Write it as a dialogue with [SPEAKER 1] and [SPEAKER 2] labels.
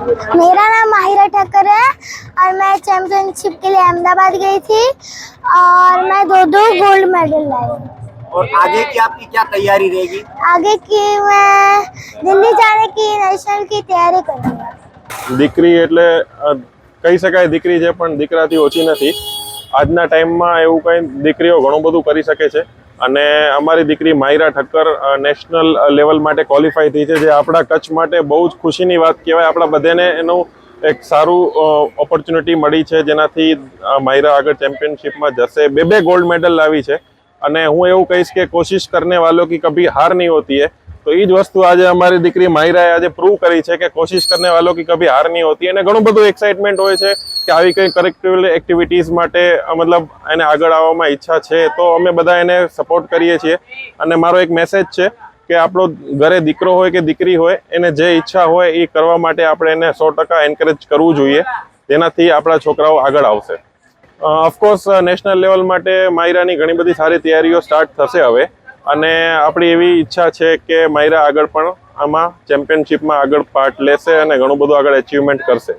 [SPEAKER 1] मेरा नाम माहिरा ठक्कर है और मैं चैम्पियनशिप के लिए अहमदाबाद गई थी और मैं दो दो गोल्ड मेडल लाई
[SPEAKER 2] और आगे की आपकी क्या तैयारी रहेगी
[SPEAKER 1] आगे की मैं दिल्ली जाने की नेशनल की तैयारी करूँगी
[SPEAKER 3] દીકરી એટલે અ, કહી શકાય દીકરી છે પણ દીકરાથી ઓછી નથી આજના ટાઈમમાં એવું કંઈ દીકરીઓ ઘણું બધું કરી શકે છે અને અમારી દીકરી માયરા ઠક્કર નેશનલ લેવલ માટે ક્વોલિફાય થઈ છે, જે આપણા કચ્છ માટે બહુ જ ખુશીની વાત કહેવાય. આપણા બધાને એનું એક સારું ઓપોર્ચ્યુનિટી મળી છે, જેનાથી માયરા આગળ ચેમ્પિયનશિપમાં જશે. બે બે ગોલ્ડ મેડલ લાવી છે. અને હું એવું કહીશ કે કોશિશ કરને વાલો કે કભી હાર નહીં હોતી હૈ. તો એ જ વસ્તુ આજે અમારી દીકરી માહિરાએ આજે પ્રૂવ કરી છે કે કોશિશ કરને વાલો કે કભી હાર નહીં હોતી. અને ઘણું બધું એક્સાઇટમેન્ટ હોય છે કે આવી કંઈ કરેક્ટિવ એક્ટિવિટીઝ માટે મતલબ એને આગળ આવવામાં ઈચ્છા છે. તો અમે બધા એને સપોર્ટ કરીએ છીએ. અને મારો એક મેસેજ છે કે આપણો ઘરે દીકરો હોય કે દીકરી હોય, એને જે ઈચ્છા હોય એ કરવા માટે આપણે એને સો ટકા એન્કરેજ કરવું જોઈએ. તેનાથી આપણા છોકરાઓ આગળ આવશે. ઓફકોર્સ નેશનલ લેવલ માટે માયરાની ઘણી બધી સારી તૈયારીઓ સ્ટાર્ટ થશે હવે. અને આપણી એવી ઈચ્છા છે કે માયરા આગળ પણ આમાં ચેમ્પિયનશિપમાં આગળ પાર્ટ લેશે અને ઘણું બધું આગળ અચિવમેન્ટ કરશે.